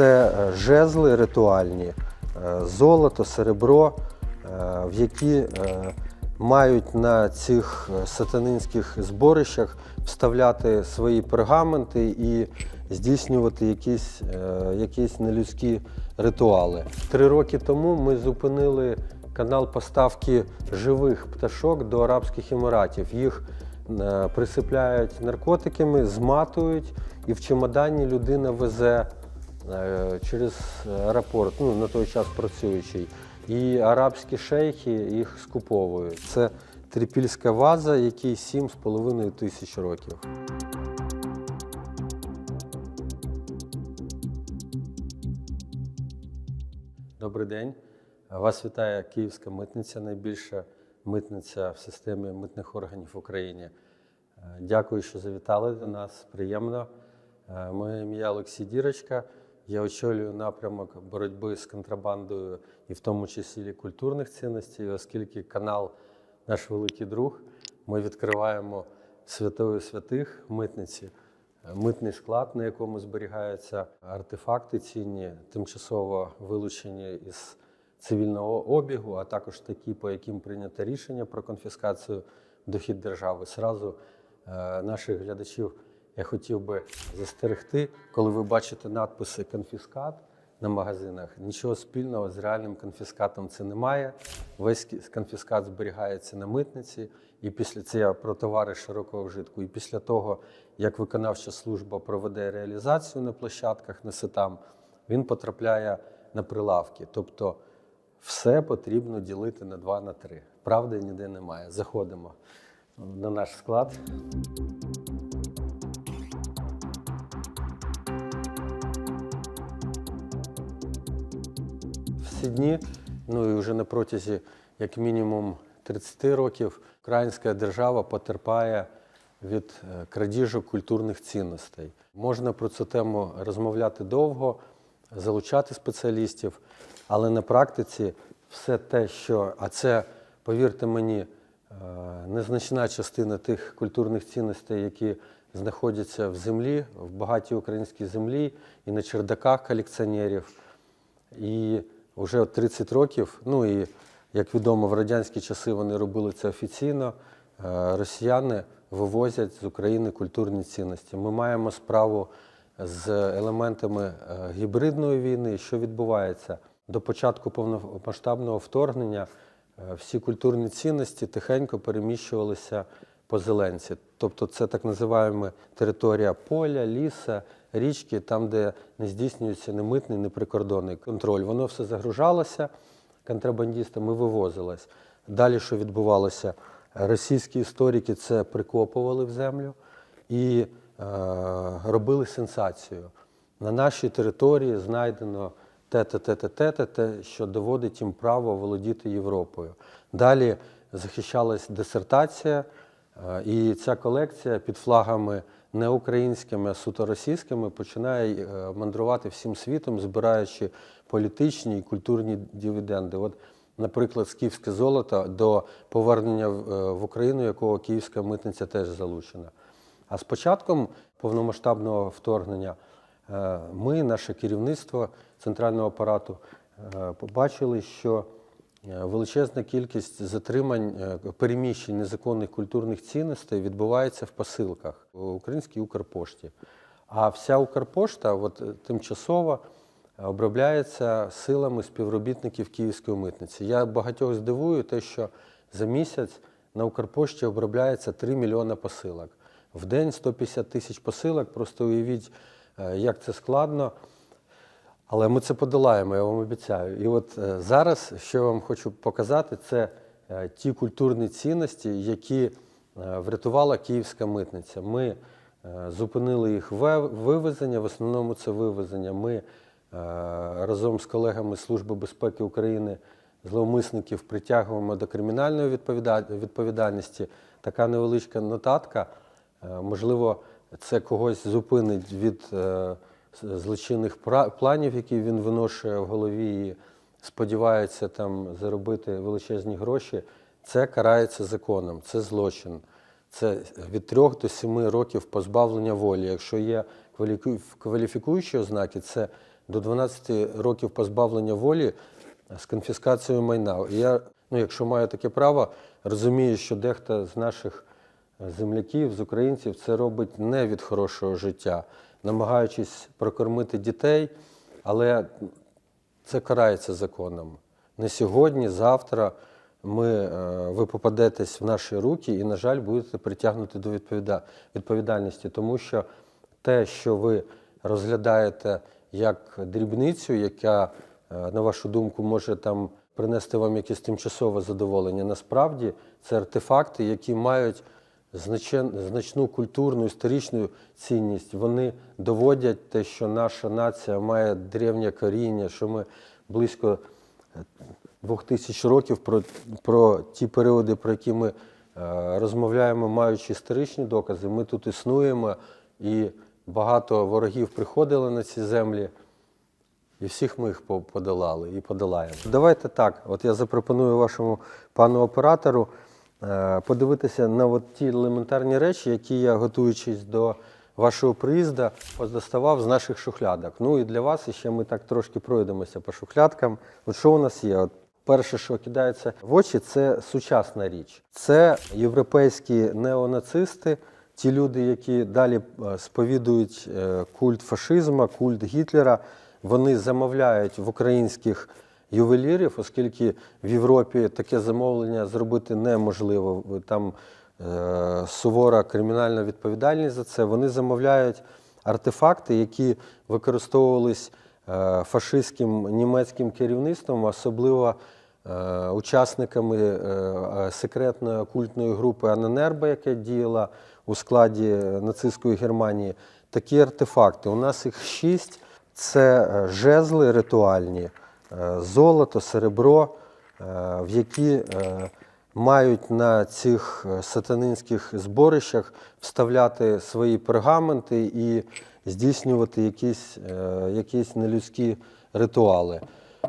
Це е, жезли ритуальні, е, золото, серебро, е, в які мають на цих сатанинських зборищах вставляти свої пергаменти і здійснювати якісь, якісь нелюдські ритуали. Три роки тому ми зупинили канал поставки живих пташок до Арабських Еміратів. Їх присипляють наркотиками, зматують, і в чемодані людина везе через аеропорт, ну на той час працюючий. І арабські шейхи їх скуповують. Це трипільська ваза, якій 7,5 тисяч років. Добрий день. Вас вітає Київська митниця, найбільша митниця в системі митних органів в Україні. Е, Дякую, що завітали до нас. Приємно. Е, Моє ім'я Олексій Дірочка. Я очолюю напрямок боротьби з контрабандою і в тому числі культурних цінностей, оскільки канал наш великий друг. Ми відкриваємо святою святих митниці, митний склад, на якому зберігаються артефакти цінні, тимчасово вилучені із цивільного обігу, а також такі, по яким прийнято рішення про конфіскацію дохід держави. Сразу е, наших глядачів я хотів би застерегти, коли ви бачите надписи конфіскат на магазинах, нічого спільного з реальним конфіскатом це немає. Весь конфіскат зберігається на митниці, і після я про товари широкого вжитку. І після того, як виконавча служба проведе реалізацію на площадках, на сетам, він потрапляє на прилавки. Тобто все потрібно ділити на 2 на 3. Правди ніде немає. Заходимо на наш склад. Всі дні, ну і вже на протязі як мінімум 30 років, українська держава потерпає від е, крадіжок культурних цінностей. Можна про цю тему розмовляти довго, залучати спеціалістів, але на практиці все те, що, а це, повірте мені, е, незначна частина тих культурних цінностей, які знаходяться в землі, в багатій українській землі і на чердаках колекціонерів. І вже 30 років, ну і як відомо, в радянські часи вони робили це офіційно. е, Росіяни вивозять з України культурні цінності. Ми маємо справу з елементами е, гібридної війни. Що відбувається? До початку повномасштабного вторгнення е, всі культурні цінності тихенько переміщувалися по зеленці. Тобто це так називаємо територія поля, ліса, річки, там, де не здійснюється ні митний, ні прикордонний контроль. Воно все загружалося контрабандистами, вивозилось. Далі, що відбувалося? Російські історики це прикопували в землю і е, робили сенсацію. На нашій території знайдено те-те, те-те, те-те, те, що доводить їм право володіти Європою. Далі захищалась дисертація, е, і ця колекція під флагами не українськими, а суто російськими починає е, мандрувати всім світом, збираючи політичні і культурні дивіденди. От, наприклад, скіфське золото до повернення в е, Україну, якого київська митниця теж залучена. А з початком повномасштабного вторгнення е, ми, наше керівництво центрального апарату, побачили, що величезна кількість затримань е, переміщень незаконних культурних цінностей відбувається в посилках у українській Укрпошті. А вся Укрпошта от, е, тимчасово обробляється силами співробітників Київської митниці. Я багатьох здивую, те, що за місяць на Укрпошті обробляється 3 мільйони посилок. В день 150 тисяч посилок. Просто уявіть, е, як це складно. Але ми це подолаємо, я вам обіцяю. І от е, зараз, що я вам хочу показати, це е, ті культурні цінності, які е, врятувала київська митниця. Ми зупинили їх вивезення, в основному це вивезення. Ми разом з колегами Служби безпеки України зловмисників притягуємо до кримінальної відповідальності. Така невеличка нотатка. Можливо, це когось зупинить від злочинних планів, які він виношує в голові і сподівається там заробити величезні гроші. Це карається законом, це злочин. Це від 3 до 7 років позбавлення волі. Якщо є кваліфікуючі ознаки, це до 12 років позбавлення волі з конфіскацією майна. Я, ну, якщо маю таке право, розумію, що дехто з наших земляків, з українців, це робить не від хорошого життя, намагаючись прокормити дітей, але це карається законом. Не сьогодні, завтра ми, е, ви попадетесь в наші руки і, на жаль, будете притягнуті до відповідальності, тому що те, що ви розглядаєте як дрібницю, яка, е, на вашу думку, може там принести вам якесь тимчасове задоволення, насправді це артефакти, які мають значну культурну історичну цінність. Вони доводять те, що наша нація має древнє коріння, що ми близько е, двох тисяч років про, про ті періоди, про які ми е, розмовляємо, маючи історичні докази. Ми тут існуємо, і багато ворогів приходили на ці землі. І всіх ми їх по- подолали і подолаємо. Давайте так. От я запропоную вашому пану оператору подивитися на от ті елементарні речі, які я, готуючись до вашого приїзду, доставав з наших шухлядок. Ну і для вас ще ми так трошки пройдемося по шухлядкам. От що у нас є? От перше, що кидається в очі, це сучасна річ. Це європейські неонацисти, ті люди, які далі е, сповідують е, культ фашизму, культ Гітлера, вони замовляють в українських ювелірів, оскільки в Європі таке замовлення зробити неможливо. Там е, сувора кримінальна відповідальність за це. Вони замовляють артефакти, які використовувались е, фашистським німецьким керівництвом, особливо е, учасниками секретної окультної групи Аненербо, яка діяла у складі нацистської Германії. Такі артефакти. У нас їх шість. Це жезли ритуальні, золото, серебро, е, в які е, мають на цих е, сатанинських зборищах вставляти свої пергаменти і здійснювати якісь, е, якісь нелюдські ритуали. Е,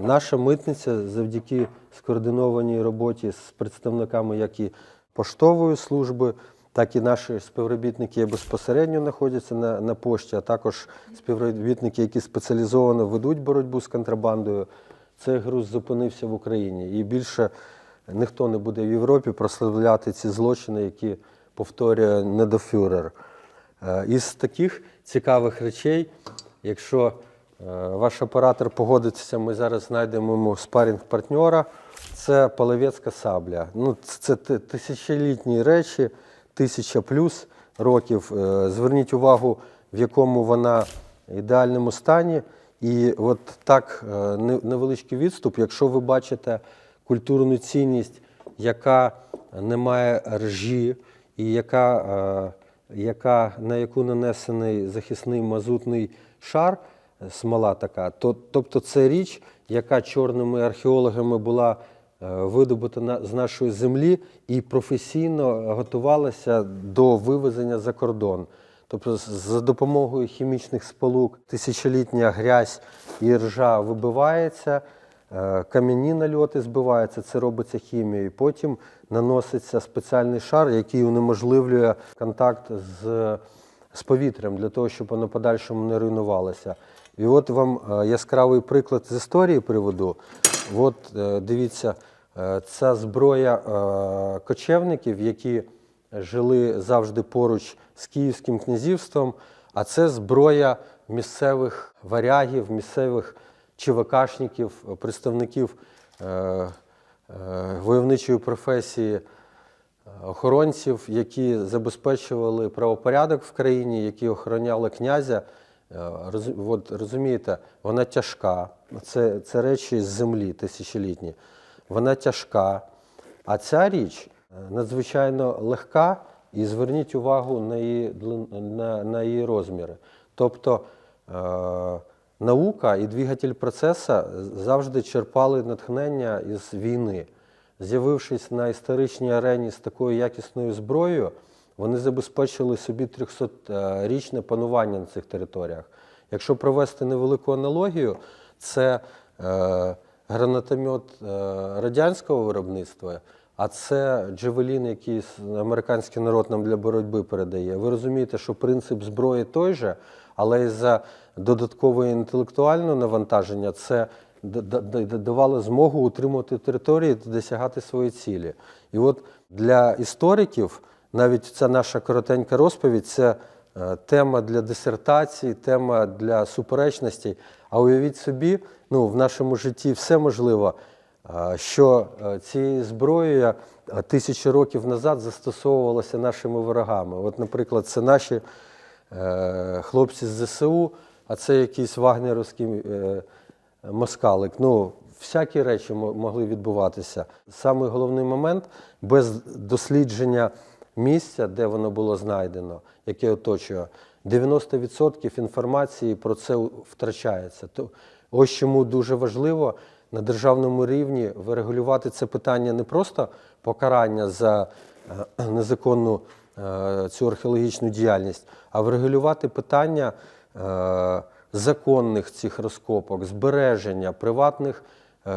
Наша митниця завдяки скоординованій роботі з представниками як і поштової служби, так і наші співробітники безпосередньо знаходяться на, на пошті, а також співробітники, які спеціалізовано ведуть боротьбу з контрабандою. Цей груз зупинився в Україні. І більше ніхто не буде в Європі прославляти ці злочини, які повторює недофюрер. Е, Із таких цікавих речей, якщо е, ваш оператор погодиться, ми зараз знайдемо йому спарінг-партнера. Це половецька сабля. Ну, це тисячолітні речі, тисяча плюс років. Е, Зверніть увагу, в якому вона ідеальному стані. І от так е, невеличкий відступ, якщо ви бачите культурну цінність, яка не має ржі, і яка, е, яка, на яку нанесений захисний мазутний шар, смола така, то, тобто це річ, яка чорними археологами була видобута з нашої землі і професійно готувалася до вивезення за кордон. Тобто за допомогою хімічних сполук тисячолітня грязь і ржа вибивається, е, кам'яні нальоти збиваються, це робиться хімією. Потім наноситься спеціальний шар, який унеможливлює контакт з, з повітрям для того, щоб воно подальшому не руйнувалося. І от вам е, яскравий приклад з історії приведу. От е, дивіться, е, ця зброя е, кочевників, які жили завжди поруч з Київським князівством, а це зброя місцевих варягів, місцевих ЧВКшників, представників е, е, войовничої професії, охоронців, які забезпечували правопорядок в країні, які охороняли князя. От, розумієте, вона тяжка, це, це речі з землі тисячолітні. Вона тяжка. А ця річ е, надзвичайно легка, і зверніть увагу на її, на, на її розміри. Тобто е, наука і двигатель процесу завжди черпали натхнення із війни. З'явившись на історичній арені з такою якісною зброєю, вони забезпечили собі 300-річне панування на цих територіях. Якщо провести невелику аналогію, це е, гранатомет е, радянського виробництва, а це джевелін, який американський народ нам для боротьби передає. Ви розумієте, що принцип зброї той же, але й за додаткове інтелектуальне навантаження це давало змогу утримувати території та досягати свої цілі. І от для істориків навіть ця наша коротенька розповідь це тема для дисертації, тема для суперечностей. А уявіть собі, ну, в нашому житті все можливо, е, що е, цією зброєю е, тисячі років назад застосовувалося нашими ворогами. От, наприклад, це наші е, хлопці з ЗСУ, а це якийсь вагнерівський е, москалик. Ну, всякі речі могли відбуватися. Самий головний момент без дослідження місця, де воно було знайдено, яке оточує, 90% інформації про це втрачається. То ось чому дуже важливо на державному рівні врегулювати це питання не просто покарання за е, незаконну е, цю археологічну діяльність, а врегулювати питання е, законних цих розкопок, збереження приватних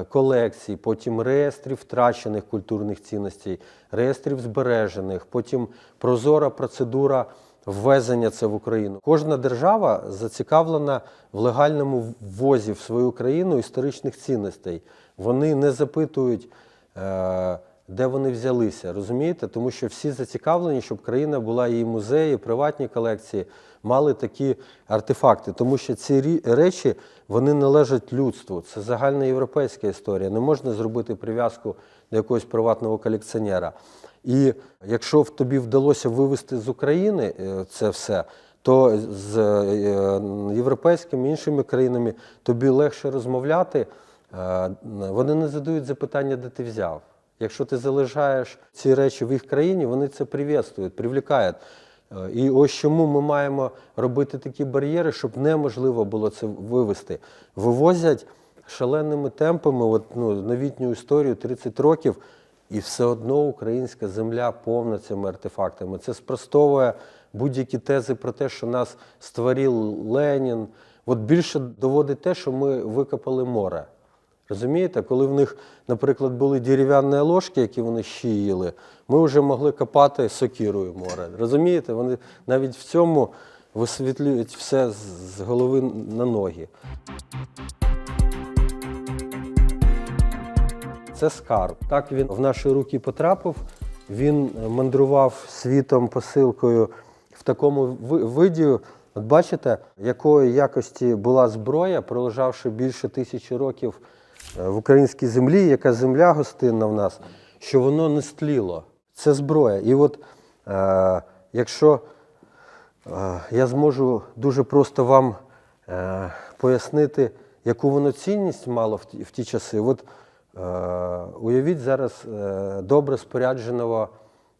колекцій, потім реєстрів втрачених культурних цінностей, реєстрів збережених, потім прозора процедура ввезення це в Україну. Кожна держава зацікавлена в легальному ввозі в свою країну історичних цінностей. Вони не запитують. е, де вони взялися, розумієте? Тому що всі зацікавлені, щоб країна була її музеї, приватні колекції мали такі артефакти, тому що ці речі вони належать людству. Це загальна європейська історія. Не можна зробити прив'язку до якогось приватного колекціонера. І якщо в тобі вдалося вивезти з України е, це все, то з е, європейськими іншими країнами тобі легше розмовляти. Е, Вони не задають запитання, де ти взяв. Якщо ти залишаєш ці речі в їх країні, вони це привітствують, привлікають. Е, І ось чому ми маємо робити такі бар'єри, щоб неможливо було це вивести. Вивозять шаленими темпами, от, ну, новітню історію 30 років, і все одно українська земля повна цими артефактами. Це спростовує будь-які тези про те, що нас створив Ленін. От більше доводить те, що ми викопали море. Розумієте, коли в них, наприклад, були дерев'яні ложки, які вони ще їли, ми вже могли копати сокірою море. Розумієте, вони навіть в цьому висвітлюють все з- голови на ноги. Це скарб. Так він в наші руки потрапив. Він мандрував світом посилкою в такому виді. От бачите, якої якості була зброя, пролежавши більше тисячі років е, в українській землі, яка земля гостинна в нас, що воно не стліло. Це зброя. І от е, якщо Е, Я зможу дуже просто вам е, пояснити, яку воно цінність мало в ті, в ті часи. От е, уявіть зараз е, добре спорядженого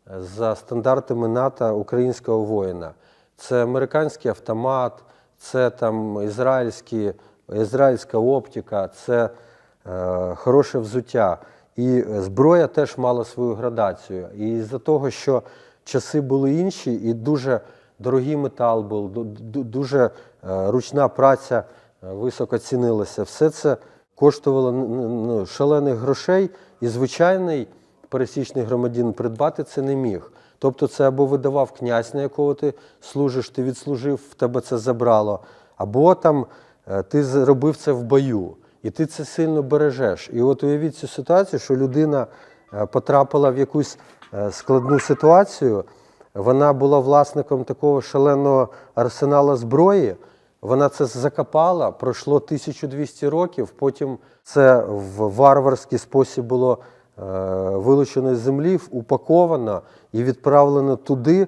е, за стандартами НАТО українського воїна. Це американський автомат, це там ізраїльські, ізраїльська оптика, це е, хороше взуття. І зброя теж мала свою градацію. І з-за того, що часи були інші, і дуже дорогий метал був, ду- ду- дуже е, ручна праця е, високо цінилася. Все це коштувало ну, шалених грошей, і звичайний пересічний громадянин придбати це не міг. Тобто це або видавав князь, на якого ти служиш, ти відслужив, в тебе це забрало, або там е, ти зробив це в бою, і ти це сильно бережеш. І от уявіть цю ситуацію, що людина е, потрапила в якусь е, складну ситуацію, вона була власником такого шаленого арсенала зброї. Вона це закопала, пройшло 1200 років. Потім це в варварський спосіб було е, вилучено з землі, упаковано і відправлено туди.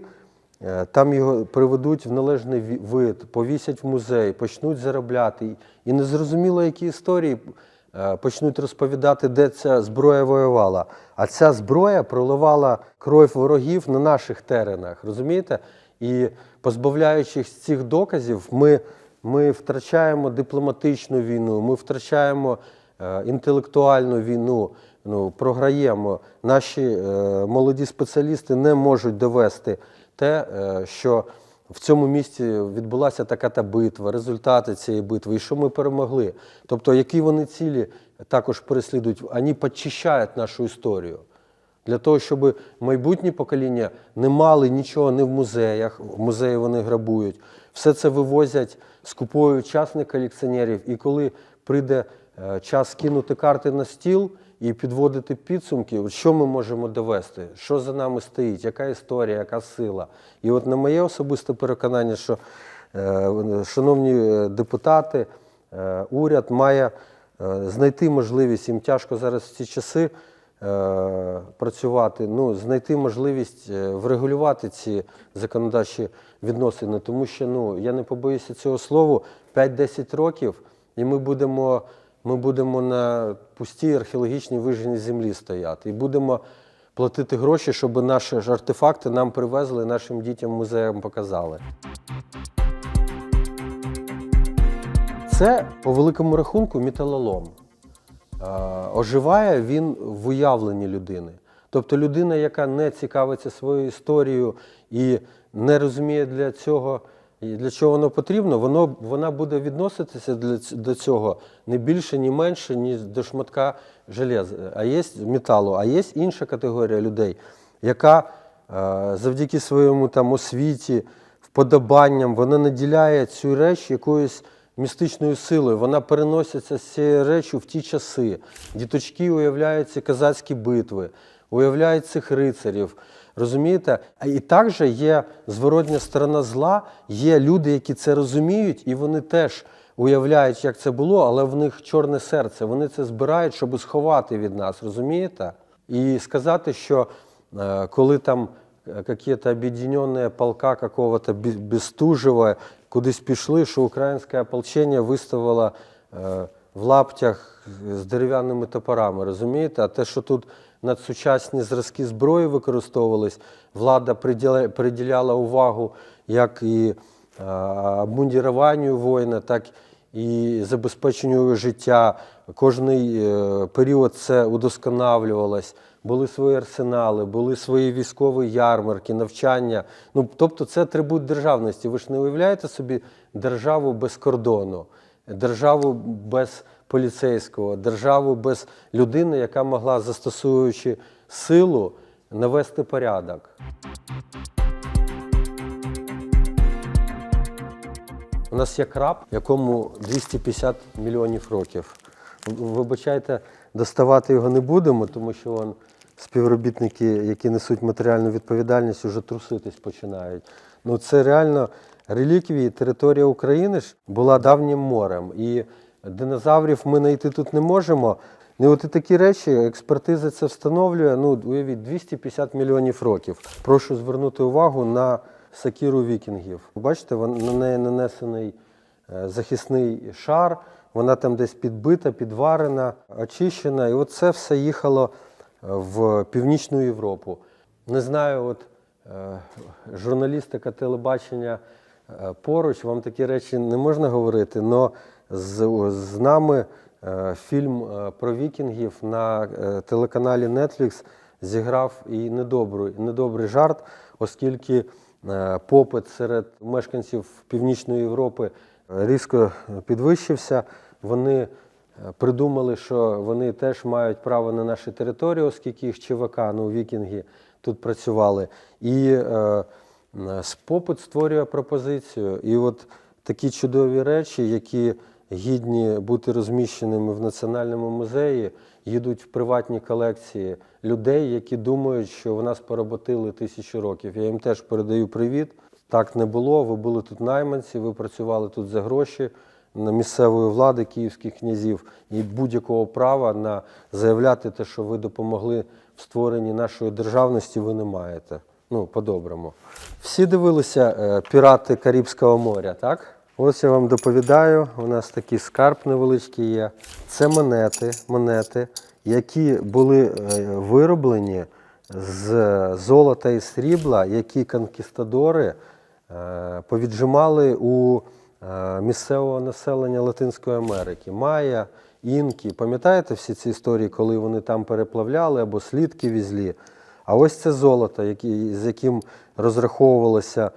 Е, Там його приведуть в належний вид, повісять в музей, почнуть заробляти. І незрозуміло, які історії е, почнуть розповідати, де ця зброя воювала. А ця зброя проливала кров ворогів на наших теренах, розумієте? І позбавляючись цих доказів, ми, ми втрачаємо дипломатичну війну, ми втрачаємо е, інтелектуальну війну, ну, програємо. Наші е, молоді спеціалісти не можуть довести те, е, що в цьому місті відбулася така та битва, результати цієї битви, і що ми перемогли. Тобто, які вони цілі також переслідують, вони підчищають нашу історію. Для того, щоб майбутні покоління не мали нічого не в музеях, в музеї вони грабують. Все це вивозять, скуповують частних колекціонерів. І коли прийде е, час кинути карти на стіл і підводити підсумки, що ми можемо довести, що за нами стоїть, яка історія, яка сила. І от на моє особисте переконання, що е, шановні е, депутати, е, уряд має знайти можливість, їм тяжко зараз в ці часи працювати, ну, знайти можливість врегулювати ці законодавчі відносини, тому що ну, я не побоюся цього слова, 5-10 років, і ми будемо, ми будемо на пустій археологічній виженій землі стояти. І будемо платити гроші, щоб наші ж артефакти нам привезли, нашим дітям музеям показали. Це по великому рахунку металолом. Оживає він в уявленні людини. Тобто людина, яка не цікавиться своєю історією і не розуміє для цього, і для чого воно потрібно, воно, вона буде відноситися для, до цього не більше, ні менше, ніж до шматка железа, а є металу. А є інша категорія людей, яка е, завдяки своєму там освіті, вподобанням, вона наділяє цю реч якоюсь містичною силою. Вона переноситься з цієї речі в ті часи. Діточки уявляють ці козацькі битви, уявляють цих рицарів. Розумієте? А і також є зворотня сторона зла, є люди, які це розуміють, і вони теж уявляють, як це було, але в них чорне серце. Вони це збирають, щоб сховати від нас, розумієте? І сказати, що е, коли там э, какие-то объединенные полка какого-то Бе- Бестужева кудись пішли, що українське ополчення виставило е, в лаптях з дерев'яними топорами, розумієте? А те, що тут надсучасні зразки зброї використовувались, влада приділяла увагу як і е, обмундіруванню воїна, так і забезпеченню життя. Кожний е, період це удосконалювалось. Були свої арсенали, були свої військові ярмарки, навчання. Ну, тобто це атрибут державності. Ви ж не уявляєте собі державу без кордону, державу без поліцейського, державу без людини, яка могла, застосовуючи силу, навести порядок. У нас є краб, якому 250 мільйонів років. Вибачайте, доставати його не будемо, тому що вон, співробітники, які несуть матеріальну відповідальність, вже труситись починають. Ну це реально реліквії. Територія України ж була давнім морем. І динозаврів ми знайти тут не можемо. Ну, от і такі речі, експертиза це встановлює. Ну, уявіть, 250 мільйонів років. Прошу звернути увагу на сакіру вікінгів. Бачите, на неї нанесений е, захисний шар, вона там десь підбита, підварена, очищена. І от це все їхало е, в Північну Європу. Не знаю, от е, журналістика телебачення поруч, вам такі речі не можна говорити, але з, з нами е, фільм е, про вікінгів на е, телеканалі Netflix зіграв і недобрий, недобрий жарт, оскільки попит серед мешканців Північної Європи різко підвищився. Вони придумали, що вони теж мають право на наші території, оскільки їх ЧВК, ну, вікінги тут працювали. І е, попит створює пропозицію. І от такі чудові речі, які гідні бути розміщеними в Національному музеї, їдуть в приватні колекції людей, які думають, що в нас поработили тисячу років. Я їм теж передаю привіт. Так не було. Ви були тут найманці, ви працювали тут за гроші на місцевої влади київських князів і будь-якого права на заявляти те, що ви допомогли в створенні нашої державності, ви не маєте. Ну, по-доброму. Всі дивилися е, пірати Карибського моря, так? Ось я вам доповідаю, у нас такий скарб невеличкий є. Це монети, монети, які були е, вироблені з золота і срібла, які конкістадори е, повіджимали у е, місцевого населення Латинської Америки. Майя, інки. Пам'ятаєте всі ці історії, коли вони там переплавляли або слідки візлі? А ось це золото, з яким розраховувалося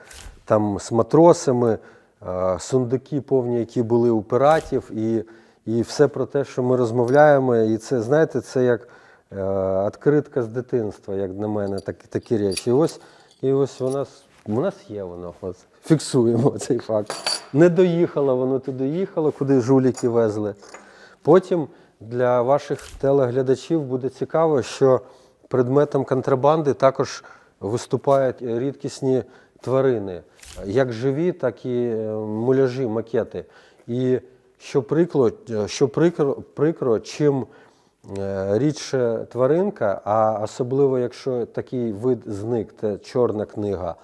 там з матросами, сундуки повні, які були у пиратів, і, і все про те, що ми розмовляємо. І це, знаєте, це як е, відкритка з дитинства, як на мене, так, такі речі. І ось, і ось вона с- У нас є воно, от, фіксуємо цей факт. Не доїхало воно туди їхало, куди жуліки везли. Потім для ваших телеглядачів буде цікаво, що предметом контрабанди також виступають рідкісні тварини, як живі, так і е, муляжі, макети. І що прикро, що прикро, прикро чим е, рідше тваринка, а особливо якщо такий вид зник, це чорна книга,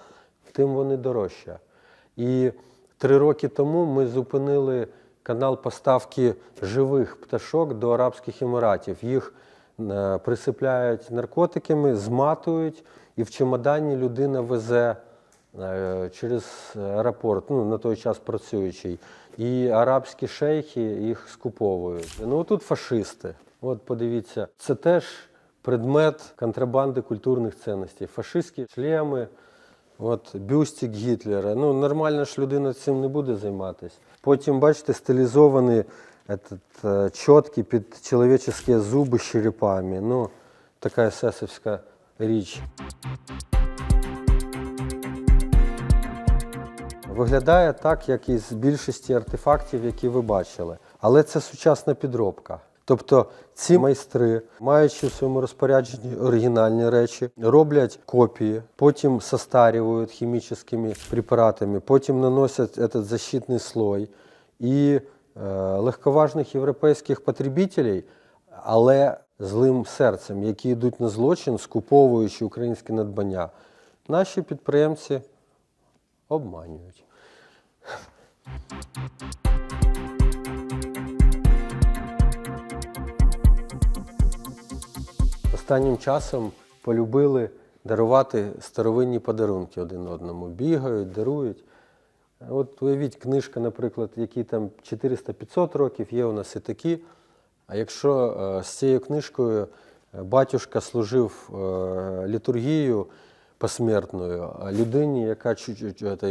тим вони дорожче. І три роки тому ми зупинили канал поставки живих пташок до Арабських Еміратів. Їх е, присипляють наркотиками, зматують, і в чемодані людина везе е, через аеропорт, ну на той час працюючий. І арабські шейхи їх скуповують. Ну тут фашисти. От подивіться, це теж предмет контрабанди культурних цінностей. Фашистські шлеми, От бюстик Гітлера. Ну, нормальна ж людина цим не буде займатися. Потім, бачите, стилізовані этот, е, чотки під чоловічі зуби з черепами. Ну, така есесівська річ. Виглядає так, як і з більшості артефактів, які ви бачили. Але це сучасна підробка. Тобто ці майстри, маючи в своєму розпорядженні оригінальні речі, роблять копії, потім состарюють хімічними препаратами, потім наносять этот защитний слой. І е, легковажних європейських потребителів, але злим серцем, які йдуть на злочин, скуповуючи українське надбання, наші підприємці обманюють. Останнім часом полюбили дарувати старовинні подарунки один одному. Бігають, дарують. От уявіть, книжка, наприклад, якій там 400-500 років, є у нас і такі. А якщо е, з цією книжкою е, батюшка служив е, літургію посмертною, людині, яка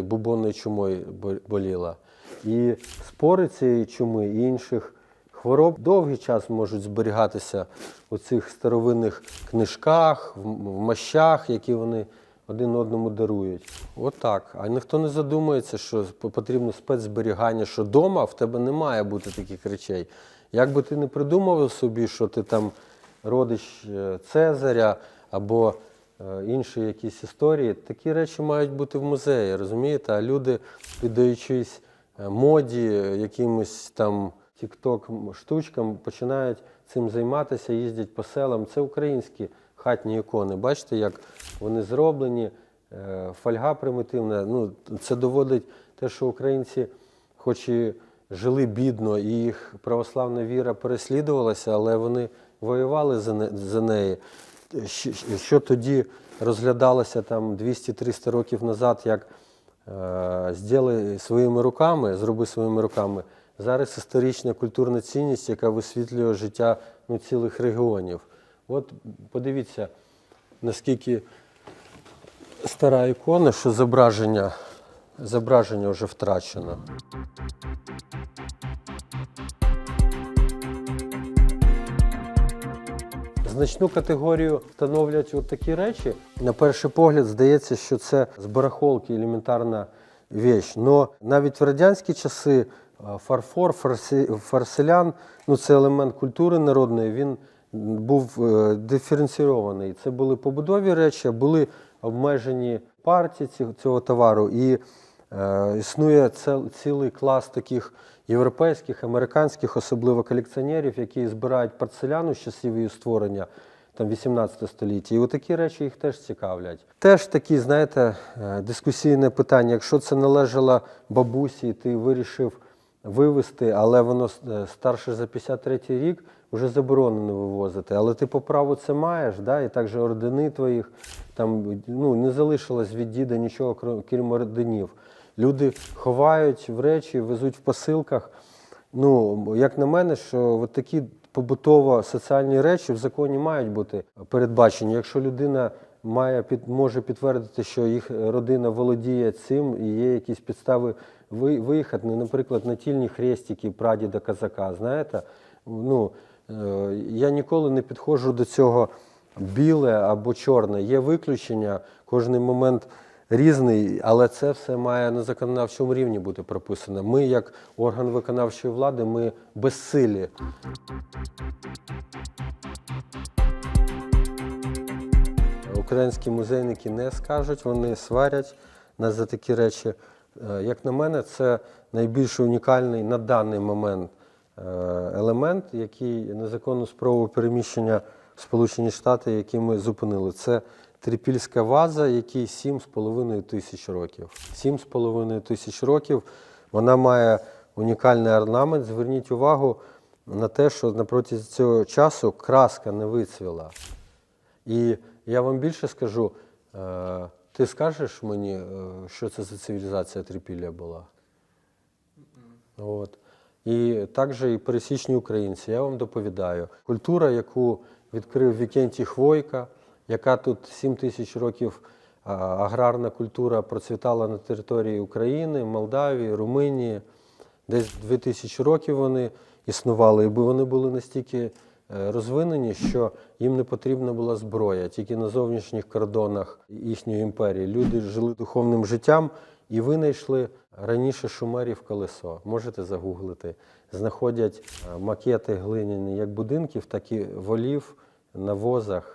бубонною чумою боліла, і спори цієї чуми і інших хвороб довгий час можуть зберігатися у цих старовинних книжках, в мощах, які вони один одному дарують. Отак. А ніхто не задумується, що потрібно спецзберігання, що вдома в тебе не має бути таких речей. Як би ти не придумував собі, що ти там родич е, Цезаря або інші якісь історії, такі речі мають бути в музеї, розумієте? А люди, піддаючись е, моді, е, якимось там тік-ток штучкам, починають цим займатися, їздять по селам. Це українські хатні ікони. Бачите, як вони зроблені, е, фольга примітивна. Ну, це доводить те, що українці, хоч і жили бідно, і їх православна віра переслідувалася, але вони воювали за неї. Що, тоді розглядалося там 200-300 років назад, як е, зробили своїми руками, зроби своїми руками. Зараз історична культурна цінність, яка висвітлює життя ну, цілих регіонів. От подивіться, наскільки стара ікона, що зображення, зображення вже втрачено. Значну категорію становлять такі речі. На перший погляд здається, що це з барахолки елементарна віч. Но навіть в радянські часи е, фарфор, фарселян, ну це елемент культури народної, він був е, диференційований. Це були побудові речі, були обмежені партії цього товару. І Е, Існує цілий клас таких європейських, американських, особливо колекціонерів, які збирають порцеляну з часів її створення, там 18 століття. І отакі речі їх теж цікавлять. Теж такі, знаєте, е, дискусійне питання. Якщо це належало бабусі, ти вирішив вивезти, але воно е, старше за 53 рік, вже заборонено вивозити. Але ти по праву це маєш, да? і також ордени твоїх, там ну, не залишилось від діда нічого, крім орденів. Люди ховають в речі, везуть в посилках. Ну, як на мене, що от такі побутово-соціальні речі в законі мають бути передбачені. Якщо людина має під, може підтвердити, що їх родина володіє цим і є якісь підстави ви- виїхати, ну, наприклад, натільні хрестики прадіда казака, знаєте, ну, е, я ніколи не підходжу до цього біле або чорне. Є виключення. Кожний момент різний, але це все має на законодавчому рівні бути прописано. Ми, як орган виконавчої влади, ми безсилі. Українські музейники не скажуть, вони сварять нас за такі речі. Е, Як на мене, це найбільш унікальний на даний момент е, елемент, який незаконну спробу переміщення в Сполучені Штати, який ми зупинили. Це трипільська ваза, якій 7,5 тисяч років. 7,5 тисяч років. Вона має унікальний орнамент. Зверніть увагу на те, що на цього часу краска не вицвіла. І я вам більше скажу, е, ти скажеш мені, е, що це за цивілізація трипілля була? От. І також і пересічні українці, я вам доповідаю. Культура, яку відкрив Вікентій Хвойка, яка тут 7 тисяч років аграрна культура процвітала на території України, Молдавії, Румунії. Десь 2000 років вони існували, і вони були настільки е, розвинені, що їм не потрібна була зброя. Тільки на зовнішніх кордонах їхньої імперії люди жили духовним життям і винайшли раніше шумерів колесо. Можете загуглити. Знаходять е, макети глиняні як будинків, так і волів на возах.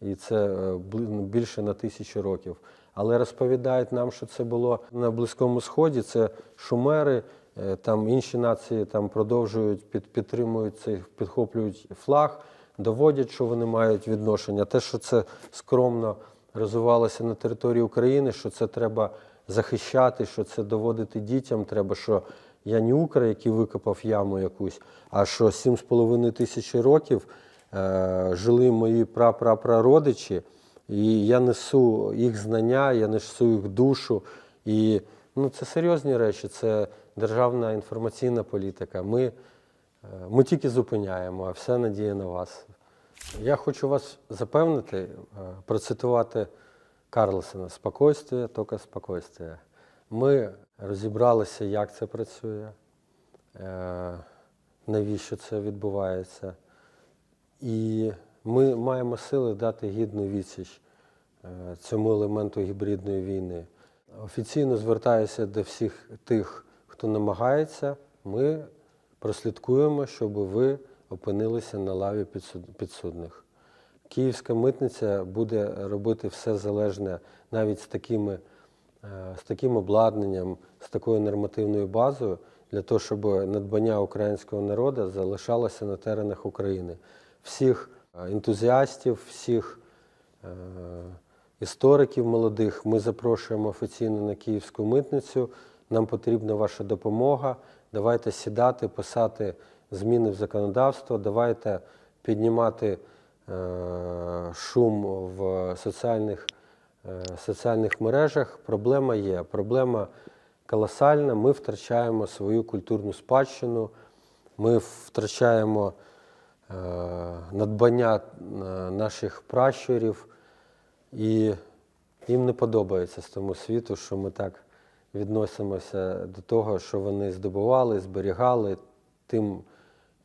І це е, більше на тисячу років. Але розповідають нам, що це було на Близькому Сході. Це шумери, е, там інші нації там продовжують під, підтримують цей, підхоплюють флаг, доводять, що вони мають відношення. Те, що це скромно розвивалося на території України, що це треба захищати, що це доводити дітям. Треба, що я не Укра, який викопав яму якусь, а що 7,5 тисячі років жили мої прапрапрародичі, і я несу їх знання, я несу їх душу. І ну, це серйозні речі, це державна інформаційна політика. Ми, е, ми тільки зупиняємо, а все надія на вас. Я хочу вас запевнити, е, процитувати Карлсона «Спокойствие, тільки спокойствие». Ми розібралися, як це працює, е, навіщо це відбувається. І ми маємо сили дати гідну відсіч е, цьому елементу гібридної війни. Офіційно звертаюся до всіх тих, хто намагається. Ми прослідкуємо, щоб ви опинилися на лаві підсудних. Київська митниця буде робити все залежне навіть з такими, е, з таким обладнанням, з такою нормативною базою, для того, щоб надбання українського народу залишалося на теренах України. Всіх е, ентузіастів, всіх е, істориків молодих ми запрошуємо офіційно на київську митницю. Нам потрібна ваша допомога. Давайте сідати, писати зміни в законодавство, давайте піднімати е, шум в соціальних, соціальних мережах. Проблема є. Проблема колосальна. Ми втрачаємо свою культурну спадщину, ми втрачаємо надбання е, наших пращурів, і їм не подобається з тому світу, що ми так відносимося до того, що вони здобували, зберігали тим,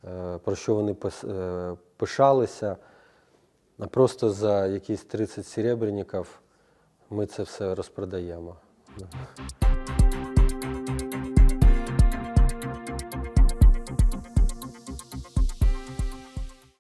е, про що вони е, пишалися. А просто за якісь 30 серебряників ми це все розпродаємо.